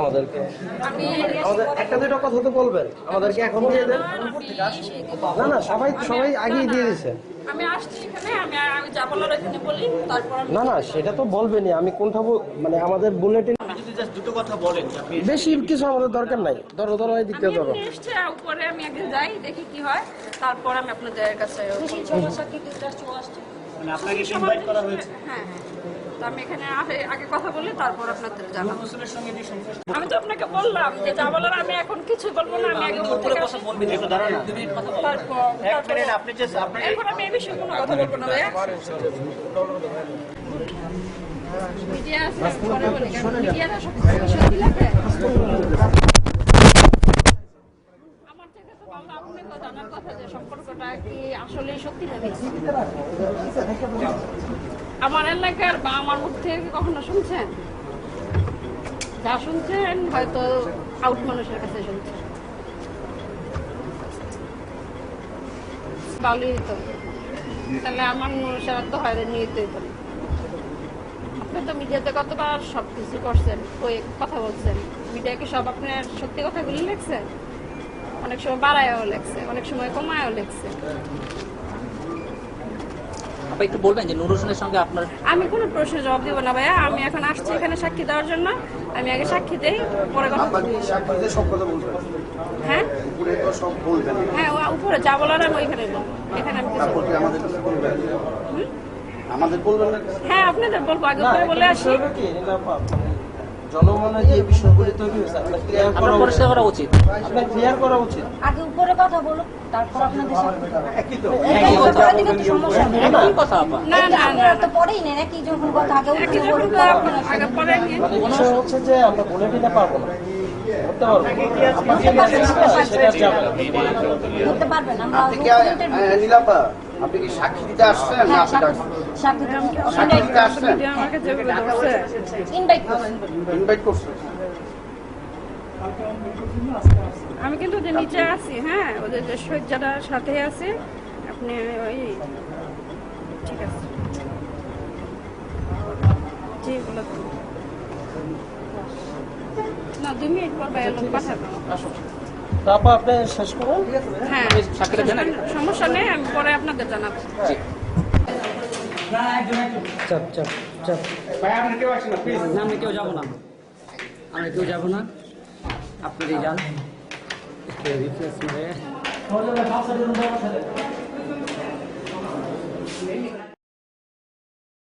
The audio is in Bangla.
আমাদেরকে। আমাদের একটা দুটো কথা তো বলবেন। আমাদেরকে এখন দিয়ে দেন। না না সবাই সবাই আগেই দিয়ে দিছে। আমি আসছি এখানে আমি আমি যা বলার এখানে বলি তারপর আমি না না সেটা তো বলবেনই। আমি কোনটা মানে আমাদের বুলেটিন জাস্ট দুটো কথা বলেন বেশি কিছু আমাদের দরকার নাই। ধরো ধরো এই দিকটা ধরো। উপরে আমি একদিন যাই দেখি কি হয়। তারপর আমি আপনাদের কাছে মানে আপনাকে ইনভাইট করা হয়েছে? হ্যাঁ হ্যাঁ তো আমি এখানে আগে- আগে কথা বলি তারপর আপনাদের জানাব। হোসেনের সঙ্গে যে আমি তো আপনাকে বললাম যে যা বলার আমি এখন কিছু বলব না আমি আগে উপর কথা আসি। একটু দাঁড়ান না। তারপর এক মিনিট আপনি যে আপনার এখন আমি এই বিষয়ে কোনো কথা বলব না মিডিয়া আছে, পরে বলি, কারণ মিডিয়ারা সব কিছু দিলে দেয়। আমার থেকে তো ভালো আপনাকে জানার কথা যে সম্পর্কটা কি আসলে সত্যি আমার এলাকার বা আমার মুখ থেকে কখনো শুনছেন? যা শুনছেন হয়তো আউট মানুষের কাছে শুনছেন। ভালোই তো। তাহলে আমার মানুষেরা তো তো আপনি তো মিডিয়াতে কতবার সব কিছু করছেন ওই কথা বলছেন। মিডিয়াকে সব আপনার সত্যি কথাগুলি লেখছেন? অনেক সময় বাড়ায়ও লেখছে অনেক সময় কমায়ও লেখছে আপনি একটু বলবেন যে নুর হোসেনের সঙ্গে আপনার আমি কোনো প্রশ্নের জবাব দিব না ভাইয়া আমি এখন আসছি এখানে সাক্ষী দেওয়ার জন্য। আমি আগে সাক্ষী দেই পরে কথা হ্যাঁ? উপরে তো সব বলবেন। হ্যাঁ ও- উপরে যা বলার আমি ওইখানে এখানে আমি আমাদের বলবেন? হুম? আমাদের বলবেন না? হ্যাঁ আপনাদের বলব আগে বলে আসি। জনগণের যে বিষয়গুলি তৈরি হয়েছে আপনার ক্লিয়ার করা পরিষ্কার করা উচিত। আপনার ক্লিয়ার করা উচিত। আগে উপরে কথা বলুন তারপর আপনাদের একই তো। একই কথা পরে সমস্যা একই কথা না না না তো পরেই নেন একই যখন কথা আগে পরে মানে হচ্ছে যে আমরা বলে দিতে পারব না। আমি কিন্তু যে নিচে আছি হ্যাঁ ওদের যে সজ্জাটার সাথে আছে, আপনি ওই, ঠিক আছে জি। না দুই মিনিট পর বাইরে লোক পাঠাবো। তারপর আপনি শেষ করুন হ্যাঁ। সমস্যা নেই আমি পরে আপনাদের জানাব। চাপ চাপ চাপ। না আমি কেউ যাব না। আমরা কেউ যাব না। আপনারই যান। রিপ্লেস মেরে